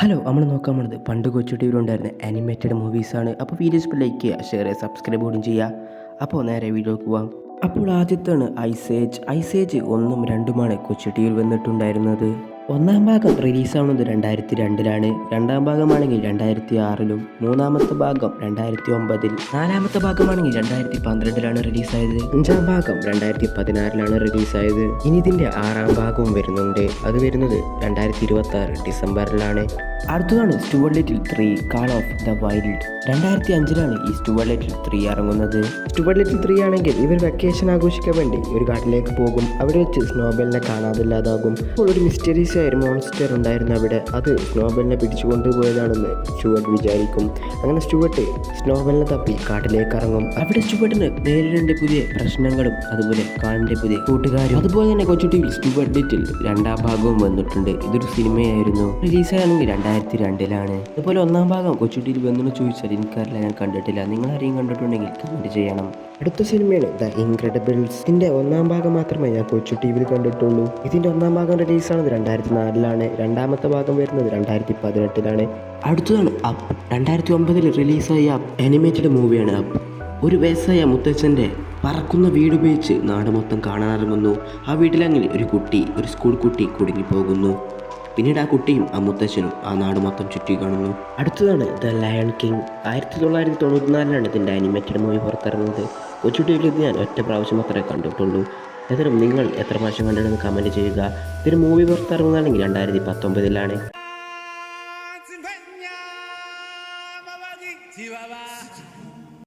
Hello നമ്മൾ നോക്കാൻ പോണത് പണ്ട് കൊച്ചു ടി വിയിലുണ്ടായിരുന്ന ആനിമേറ്റഡ് മൂവീസാണ് അപ്പോൾ വീഡിയോസ് ലൈക്ക് ചെയ്യുക ഷെയർ ചെയ്യുക സബ്സ്ക്രൈബ് കൂടി ചെയ്യുക. അപ്പോൾ നേരെ വീഡിയോക്ക് പോവാം. അപ്പോൾ ആദ്യത്താണ് ഐസേജ് ഐസേജ് ഒന്നും രണ്ടുമാണ് കൊച്ചു ടി വന്നിട്ടുണ്ടായിരുന്നത്. ഒന്നാം ഭാഗം റിലീസാവുന്നത് രണ്ടായിരത്തി രണ്ടിലാണ് രണ്ടാം ഭാഗമാണെങ്കിൽ രണ്ടായിരത്തി ആറിലും മൂന്നാമത്തെ ഭാഗം രണ്ടായിരത്തി ഒമ്പതിൽ നാലാമത്തെ ഭാഗമാണെങ്കിൽ രണ്ടായിരത്തി പന്ത്രണ്ടിലാണ് റിലീസായത്. അഞ്ചാം ഭാഗം രണ്ടായിരത്തി പതിനാറിലാണ് റിലീസായത്. ഇനി ഇതിന്റെ ആറാം ഭാഗവും വരുന്നുണ്ട്. അത് വരുന്നത് രണ്ടായിരത്തി ഇരുപത്തി ആറ് ഡിസംബറിലാണ്. അടുത്തതാണ് Stuart Little three call of the wild. രണ്ടായിരത്തി അഞ്ചിലാണ് ഈ സ്റ്റുവർ ലിറ്റിൽ ത്രീ ഇറങ്ങുന്നത്. സ്റ്റുവർ ലിറ്റിൽ ത്രീ ആണെങ്കിൽ ഇവർ വെക്കേഷൻ ആഘോഷിക്കാൻ വേണ്ടി ഒരു കാട്ടിലേക്ക് പോകും. അവിടെ വെച്ച് സ്നോബലിനെ കാണാതില്ലാതാകും അപ്പോൾ ഒരു മിസ്റ്ററീസ് ഒരു മോൺസ്റ്റർ ഉണ്ടായിരുന്നു അവിടെ. അത് സ്നോബലിനെ പിടിച്ചു കൊണ്ടുപോയതാണെന്ന് സ്റ്റുവർട്ട് വിചാരിക്കും. അങ്ങനെ സ്റ്റുവർട്ട് സ്നോബലിനെ തപ്പി കാട്ടിലേക്ക് ഇറങ്ങും. അവിടെ സ്റ്റുവർട്ടിന് നേരിടേണ്ട പുതിയ പ്രശ്നങ്ങളും അതുപോലെ കാണേണ്ട പുതിയ കൂട്ടുകാരും അതുപോലെ തന്നെ കൊച്ചു ടി വിയിൽ സ്റ്റുവർട്ട് ഡിറ്റിൽ രണ്ടാം ഭാഗവും വന്നിട്ടുണ്ട്. ഇതൊരു സിനിമയായിരുന്നു. റിലീസാണെങ്കിൽ രണ്ടായിരത്തി രണ്ടിലാണ് അതുപോലെ ഒന്നാം ഭാഗം കൊച്ചു ടി വി വന്നു ചോദിച്ചാൽ എനിക്കറിയില്ല ഞാൻ കണ്ടിട്ടില്ല. നിങ്ങൾ ആരെയും കണ്ടിട്ടുണ്ടെങ്കിൽ കമന്റ് ചെയ്യണം. അടുത്ത സിനിമയാണ് ദ ഇൻക്രെഡിബിൾസ്. ഒന്നാം ഭാഗം മാത്രമേ ഞാൻ കൊച്ചു ടി വിയിൽ കണ്ടിട്ടുള്ളൂ. ഇതിന്റെ ഒന്നാം ഭാഗം റിലീസാണ് രണ്ടായിരത്തി നാലിലാണ് രണ്ടാമത്തെ ഭാഗം വരുന്നത്. രണ്ടായിരത്തി പതിനെട്ടിലാണ് അടുത്തതാണ് അപ്പ് രണ്ടായിരത്തി ഒമ്പതിൽ റിലീസായ അപ്പ് ആനിമേറ്റഡ് മൂവിയാണ് അപ്പ് ഒരു വയസ്സായ മുത്തച്ഛന്റെ പറക്കുന്ന വീട് ഉപയോഗിച്ച് നാട് മൊത്തം കാണാനിറങ്ങുന്നു ആ വീട്ടിലങ്ങനെ ഒരു കുട്ടി ഒരു സ്കൂൾ കുട്ടി കുടുങ്ങിപ്പോകുന്നു. പിന്നീട് ആ കുട്ടിയും ആ മുത്തച്ഛനും ആ നാട് മൊത്തം ചുറ്റി കാണുന്നു. അടുത്തതാണ് ദ ലയൺ കിങ്. ആയിരത്തി തൊള്ളായിരത്തി തൊണ്ണൂറ്റിനാലിലാണ് ഇതിന്റെ അനിമേറ്റഡ് മൂവി പുറത്തിറങ്ങുന്നത്. കൊച്ചുട്ടിയിൽ ഞാൻ ഒറ്റ പ്രാവശ്യം മാത്രമേ കണ്ടിട്ടുള്ളൂ. ഏതായാലും നിങ്ങൾ എത്ര പ്രാവശ്യം കണ്ടിട്ടുണ്ടെന്ന് കമന്റ് ചെയ്യുക. ഇതൊരു മൂവി പുറത്തിറങ്ങുന്നതാണെങ്കിൽ രണ്ടായിരത്തി പത്തൊമ്പതിലാണ്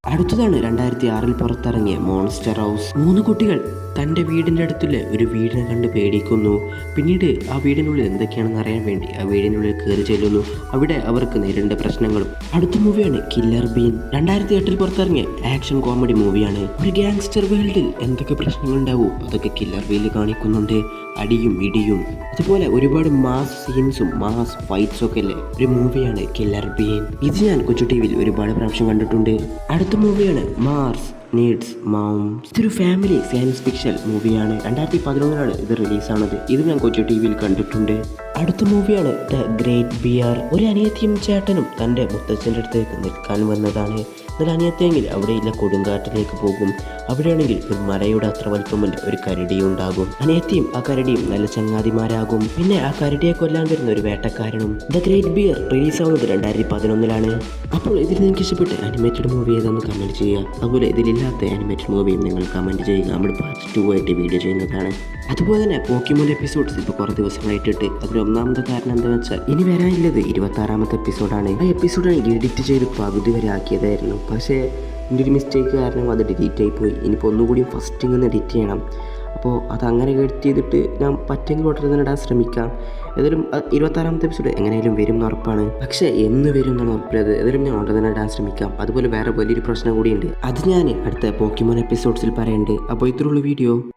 അടുത്തതാണ് രണ്ടായിരത്തി ആറിൽ പുറത്തിറങ്ങിയ മോൺസ്റ്റർ ഹൗസ് മൂന്ന് കുട്ടികൾ തന്റെ വീടിന്റെ അടുത്തുള്ള ഒരു വീടിനെ കണ്ട് പേടിക്കുന്നു. പിന്നീട് ആ വീടിനുള്ളിൽ എന്തൊക്കെയാണെന്ന് അറിയാൻ വേണ്ടി ആ വീടിനുള്ളിൽ കയറി ചെല്ലുന്നു. അവിടെ അവർക്ക് നേരിടേണ്ട പ്രശ്നങ്ങളും. അടുത്ത മൂവിയാണ് കില്ലർ ബീൻ രണ്ടായിരത്തി എട്ടിൽ പുറത്തിറങ്ങിയ ആക്ഷൻ കോമഡി മൂവിയാണ്. ഒരു ഗാങ്സ്റ്റർ വേൾഡിൽ എന്തൊക്കെ പ്രശ്നങ്ങളുണ്ടാവോ? അതൊക്കെ കില്ലർ ബീനിൽ കാണിക്കുന്നുണ്ട്. അടിയും ഇടിയും. അതുപോലെ ഒരുപാട് മാസ് സീൻസും മാസ് ഫൈറ്റ്സും ഒക്കെ അല്ലേ ഒരു മൂവിയാണ് കില്ലർ ബീൻ ഇത് ഞാൻ കൊച്ചു ടി വിയിൽ ഒരുപാട് പ്രാവശ്യം കണ്ടിട്ടുണ്ട്. അടുത്ത മൂവിയാണ് മാർസ് നീഡ്സ് മൗംസ് ഇതൊരു ഫാമിലി സയൻസ് ഫിക്ഷൻ മൂവിയാണ് രണ്ടായിരത്തി പതിനൊന്നിലാണ് ഇത് റിലീസാണത് ഇത് ഞാൻ കൊച്ചു ടി വിയിൽ കണ്ടിട്ടുണ്ട്. അടുത്ത മൂവിയാണ് ദ ഗ്രേറ്റ് ബിയർ ഒരു അനിയത്തിയും ചേട്ടനും തന്റെ മുത്തച്ഛന്റെ അടുത്തേക്ക് നിൽക്കാൻ വന്നതാണ്. എന്നാൽ അനിയത്തെങ്കിൽ അവിടെയില്ല കൊടുങ്കാറ്റിലേക്ക് പോകും. അവിടെയാണെങ്കിൽ ഒരു മരയുടെ അത്ര വലുപ്പമല്ല ഒരു കരടി ഉണ്ടാകും. അനിയത്തിയും ആ കരടിയും നല്ല ചങ്ങാതിമാരാകും. പിന്നെ ആ കരടിയെ കൊല്ലാൻ വരുന്ന ഒരു വേട്ടക്കാരനും ദ ഗ്രേറ്റ് ബിയർ റിലീസ് ആവുന്നത് രണ്ടായിരത്തി പതിനൊന്നിലാണ് അപ്പോൾ ഇതിൽ നിങ്ങൾക്ക് ഇഷ്ടപ്പെട്ട അനിമേറ്റഡ് മൂവി ഏതാണെന്ന് കമന്റ് ചെയ്യുക. അതുപോലെ ഇതിലില്ലാത്ത അനിമേറ്റഡ് മൂവിയും നിങ്ങൾ കമന്റ് ചെയ്യുക. നമ്മൾ പാർട്ട് ടു ആയിട്ട് വീഡിയോ ചെയ്യുന്നതാണ്. അതുപോലെ തന്നെ പോക്കിമോൻ എപ്പിസോഡ്സ് ഇപ്പോൾ കുറേ ദിവസങ്ങളായിട്ടിട്ട് അതിൽ ഒന്നാമത്തെ കാരണം എന്താണെന്ന് വെച്ചാൽ ഇനി വരാനുള്ളത് ഇരുപത്താറാമത്തെ എപ്പിസോഡാണ് ആ എപ്പിസോഡാണ് എഡിറ്റ് ചെയ്ത് പകുതി വരെ ആക്കിയതായിരുന്നു. പക്ഷേ എന്റെ ഒരു മിസ്റ്റേക്ക് കാരണം അത് ഡിലീറ്റ് ആയിപ്പോയി പോയി. ഇനിയിപ്പോൾ ഒന്നുകൂടി ഫസ്റ്റ് ഒന്ന് എഡിറ്റ് ചെയ്യണം. അപ്പോൾ അത് അങ്ങനെ എഡിറ്റ് ചെയ്തിട്ട് ഞാൻ പറ്റെങ്കിൽ ഉടനെ തന്നെ ഇടാൻ ശ്രമിക്കാം. ഏതായാലും ഇരുപത്താറാമത്തെ എപ്പിസോഡ് എങ്ങനെയായാലും വരും എന്ന് ഉറപ്പാണ്. പക്ഷേ എന്ന് വരും എന്നാണ് ഉറപ്പില്ലത് ഏതായാലും ഞാൻ ഉടനെ തന്നെ ഇടാൻ ശ്രമിക്കാം. അതുപോലെ വേറെ വലിയൊരു പ്രശ്നം കൂടിയുണ്ട്. അത് ഞാൻ അടുത്ത പോക്കിമോൻ എപ്പിസോഡ്സിൽ പറയുന്നുണ്ട് അപ്പോൾ ഇത്രയുള്ള വീഡിയോ